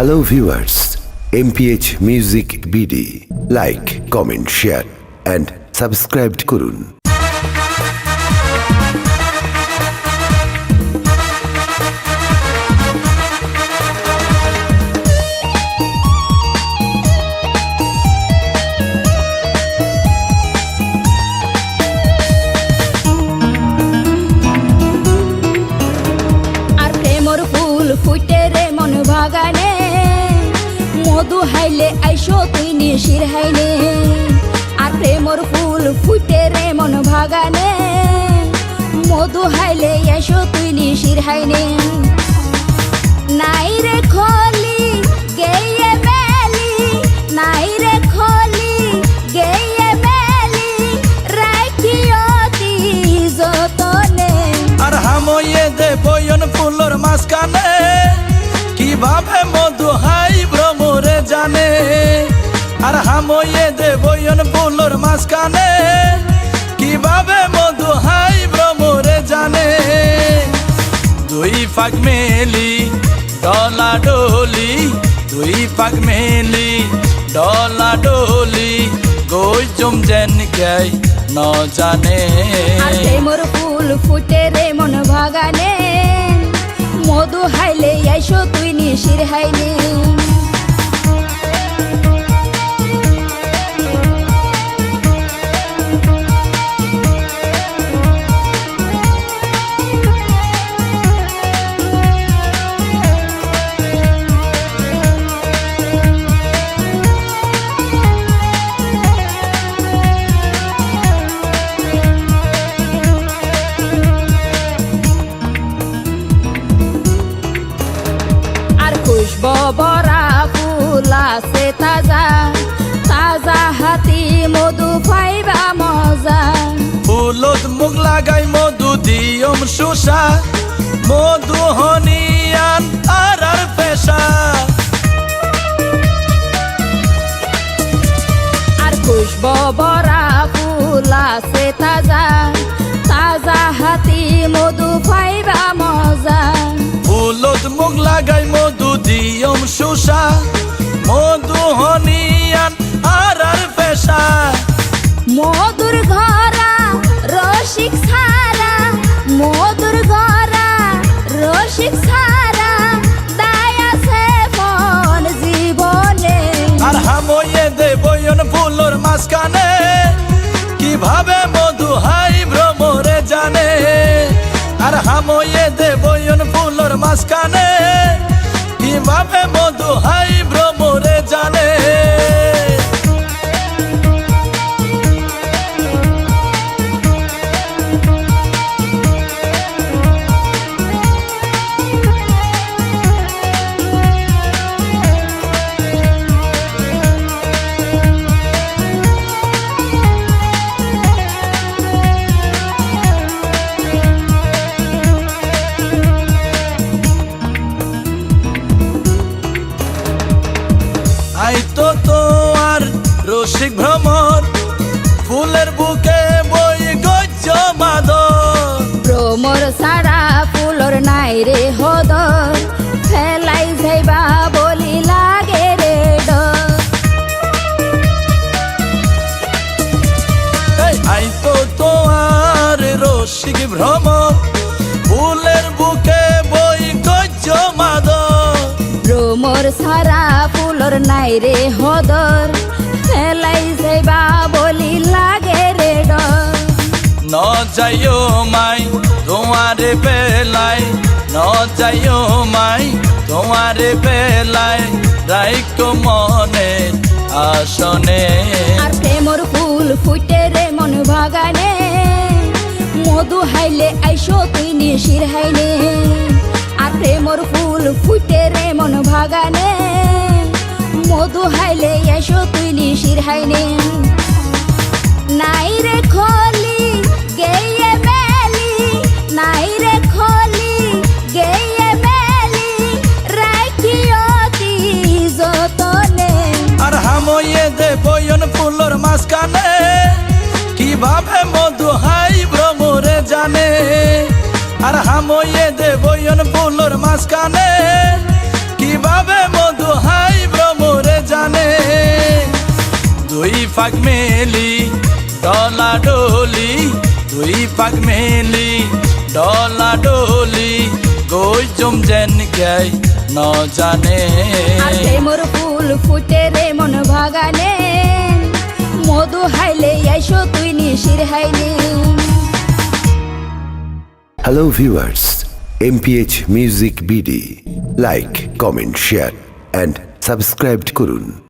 Hello viewers MPH music BD like comment share and subscribe করুন। মধু হাইলে আইসো তুই নিশির হাইনে। আর প্রেমর ফুল ফুটে রে মন বাগানে মধু হাইলে আইসো তুই নিশির হাইনে। নাই রে খলি গেয়ে মেলি, নাই রে খলি গেয়ে মেলি রাখিয়তি যতনে। আর হাময়ে দে বয়ন ফুলর মাঝখানে, কীভাবে মধু হাই জানে আর হাময়ে দে বয়ন ফুলর মাঝখানে। কীভাবে মধু হাই ভ্রমরে জানে? দুই পাক মেলি, ডলা ডলি, দুই পাক মেলি, ডলা ডলি, গই জম যেন গাই ন জানে। প্রেমর ফুল ফুটে রে মন বাগানে মধু হাইলে আইসো তুই নিশির হাইনে। বরা ফুল আছে তাজা তাজা হাতি মধু পাইবা মজা। ফুলত মুখ লাগাই মধু দিয়ম সুসা। মধু হনিয়ান আর আর পেশা। আর খুশব বরা ফুল আছে তাজা দিয়ম সুসা মধু আর আর পেশা। মধুর ঘরা রসিক সারা মধুর ঘরা রসিক সারা দায় আছে মন জীবনে। আর হাময়ে দে বয়ন ফুলর মাঝখানে কীভাবে মধু হাই ভ্রমরে জানে? আর হাময়ে দে বয়ন ফুলর মাঝখানে কীভাবে মধু হাই রসিক ভ্রমর ফুলের বুকে বই গজ্জ মাদর ভ্রমর সারা ফুলর নাই রে হদর ফেলাই যাইবা বলি লাগে রে আই তো তোমার রসিক ভ্রমর ফুলের বুকে বই গজ্জ মাদর ভ্রমর সারা ফুলর নাই রে হদর ফেলাই যাইবা বলি লাগে রে ন যাইও মাই তোমারে বেলাই ন যাইও মাই তোমারে বেলাই রাইকো মনে আসনে। আর প্রেমর ফুল ফুটে রে মন বাগানে মধু হাইলে আইসো তুই নিশির হাইনে। আর প্রেমর ফুল ফুটে রে মন বাগানে মধু হাইলে আইসো তুই নিশির হাইনে। নাই রে খলি, গেয়ে মেলি, নাই রে খলি, গেয়ে মেলি রাখিয়তি যতনে। আর হাময়ে দে বয়ন ফুলর মাঝখানে, কীভাবে মধু হাই ভ্রমরে জানে। আর হাময়ে দে বয়ন ফুলর মাঝখানে, কীভাবে পাক মেলি ডলা ডলি দুই পাক মেলি ডলা ডলি গই জম যেন গাই ন জানে। প্রেমর ফুল ফুটে রে মন বাগানে মধু হাইলে আইসো তুই নিশির হাইলে hello viewers MPH music BD like comment share and subscribe করুন।